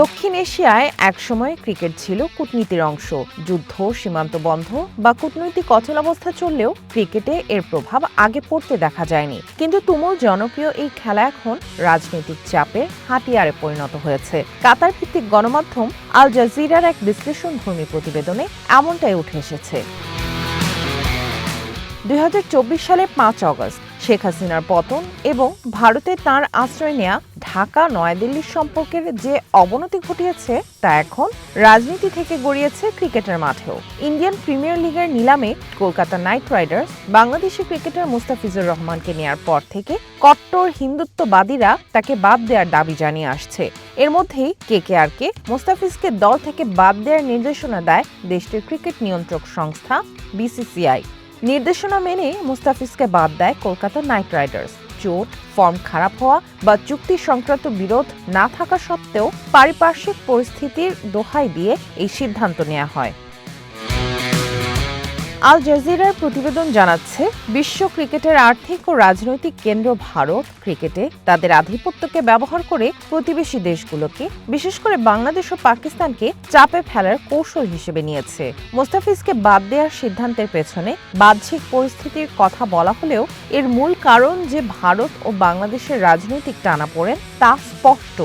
দক্ষিণ এশিয়ায় একসময় ক্রিকেট ছিল কূটনীতির অংশ। যুদ্ধ, সীমান্ত বন্ধ বা কূটনৈতিক অচলাবস্থা চললেও ক্রিকেটে এর প্রভাব আগে পড়তে দেখা যায়নি। কিন্তু তুমুল জনপ্রিয় এই খেলা এখন রাজনৈতিক চাপে হাতিয়ারে পরিণত হয়েছে। কাতার ভিত্তিক গণমাধ্যম আল জাজিরার এক বিশ্লেষণধর্মী প্রতিবেদনে এমনটাই উঠে এসেছে। দুই হাজার চব্বিশ সালে পাঁচ অগস্ট শেখ হাসিনার পতন এবং ভারতে তার আশ্রয় নেয়া ঢাকা, নয়াদিল্লির সম্পর্কের যে অবনতি ঘটিয়েছে তা এখন রাজনীতি থেকে গড়িয়েছে ক্রিকেটের মাঠেও। ইন্ডিয়ান প্রিমিয়ার লিগের নিলামে Kolkata Knight Riders Bangladeshi cricketer Mustafizur রহমানকে নেয়ার পর থেকে কট্টর হিন্দুত্ববাদীরা তাকে বাদ দেওয়ার দাবি জানিয়ে আসছে। এর মধ্যেই কে কে কেকেআরকে মুস্তাফিজকে দল থেকে বাদ দেওয়ার নির্দেশনা দেয় দেশটির ক্রিকেট নিয়ন্ত্রক সংস্থা বিসিসিআই। নির্দেশনা মেনে মুস্তাফিজকে বাদ দেয় কলকাতা নাইট রাইডার্স। চোট, ফর্ম খারাপ হওয়া বা চুক্তি সংক্রান্ত বিরোধ না থাকা সত্ত্বেও পারিপার্শ্বিক পরিস্থিতির দোহাই দিয়ে এই সিদ্ধান্ত নেওয়া হয়। আল জাজিরার প্রতিবেদন জানাচ্ছে, বিশ্ব ক্রিকেটের আর্থিক ও রাজনৈতিক কেন্দ্র ভারত ক্রিকেটে তাদের আধিপত্যকে ব্যবহার করে প্রতিবেশী দেশগুলোকে, বিশেষ করে বাংলাদেশ ও পাকিস্তানকে চাপে ফেলার কৌশল হিসেবে নিয়েছে। মোস্তাফিজকে বাদ দেওয়ার সিদ্ধান্তের পেছনে বাহ্যিক পরিস্থিতির কথা বলা হলেও এর মূল কারণ যে ভারত ও বাংলাদেশের রাজনৈতিক টানাপোড়েন তা স্পষ্ট।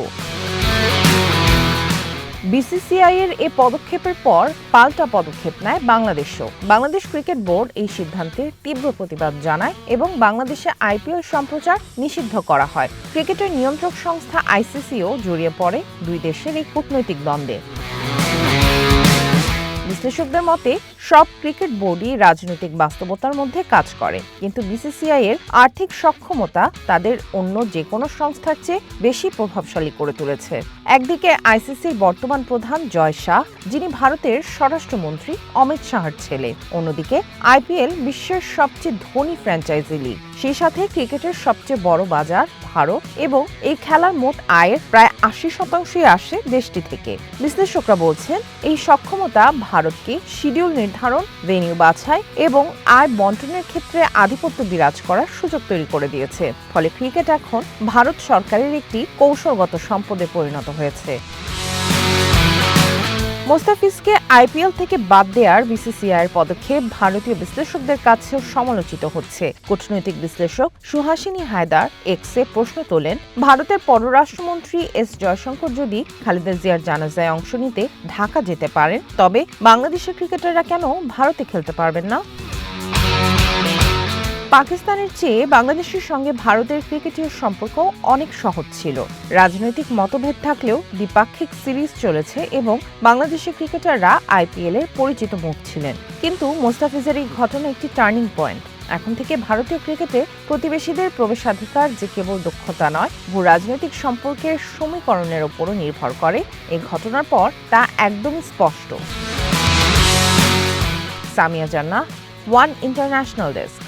বিসিসিআই এর এ পদক্ষেপের পর পাল্টা পদক্ষেপ নেয় বাংলাদেশও। বাংলাদেশ ক্রিকেট বোর্ড এই সিদ্ধান্তে তীব্র প্রতিবাদ জানায় এবং বাংলাদেশে আইপিএল সম্প্রচার নিষিদ্ধ করা হয়। ক্রিকেটের নিয়ন্ত্রক সংস্থা আইসিসিও জড়িয়ে পড়ে দুই দেশের এই কূটনৈতিক দ্বন্দ্বে। বিশ্লেষকদের মতে সব ক্রিকেট বোর্ডই রাজনৈতিক বাস্তবতার মধ্যে কাজ করে। কিন্তু বিসিসিআই এর আর্থিক সক্ষমতা তাদের অন্য যে কোনো সংস্থার চেয়ে বেশি প্রভাবশালী করে তুলেছে। একদিকে আইসিসির বর্তমান প্রধান জয় শাহ, যিনি ভারতের স্বরাষ্ট্রমন্ত্রী অমিত শাহর ছেলে। অন্যদিকে আইপিএল বিশ্বের সবচেয়ে ধনী ফ্র্যাঞ্চাইজি লিগ। সেই সাথে ক্রিকেটের সবচেয়ে বড় বাজার ভারত এবং এই খেলার মোট আয়ের প্রায় আশি শতাংশই আসে দেশটি থেকে। বিশ্লেষকরা বলছেন, এই সক্ষমতা ভারতকে শিডিউল নির্ধারণ ভেনিউ বাছাই এবং আয় বন্টনের ক্ষেত্রে আধিপত্য বিরাজ করার সুযোগ তৈরি করে দিয়েছে। ফলে ক্রিকেট এখন ভারত সরকারের একটি কৌশলগত সম্পদে পরিণত হয়েছে। মোস্তাফিজকে আইপিএল থেকে বাদ দেওয়ার বিসিসিআইয়ের পদক্ষেপ ভারতীয় বিশ্লেষকদের কাছেও সমালোচিত হচ্ছে। কূটনৈতিক বিশ্লেষক সুহাসিনী হায়দার এক্সে প্রশ্ন তোলেন, ভারতের পররাষ্ট্রমন্ত্রী এস জয়শঙ্কর যদি খালেদা জিয়ার জানাজায় অংশ নিতে ঢাকা যেতে পারেন, তবে বাংলাদেশের ক্রিকেটাররা কেন ভারতে খেলতে পারবেন না? পাকিস্তানের চেয়ে বাংলাদেশের সঙ্গে ভারতের ক্রিকেটের সম্পর্ক অনেক সহজ ছিল। রাজনৈতিক মতভেদ থাকলেও দ্বিপাক্ষিক সিরিজ চলেছে এবং বাংলাদেশের ক্রিকেটাররা আইপিএল এর পরিচিত মুখ ছিলেন। কিন্তু মোস্তাফিজের এই ঘটনা একটি টার্নিং পয়েন্ট। এখন থেকে ভারতীয় ক্রিকেটে প্রতিবেশীদের প্রবেশাধিকার যে কেবল দক্ষতা নয়, ভূ রাজনৈতিক সম্পর্কের সমীকরণের ওপরও নির্ভর করে। এই ঘটনার পর তা একদমই স্পষ্ট। সামিয়া জান্না ওয়ান ইন্টারন্যাশনাল ডেস্ক।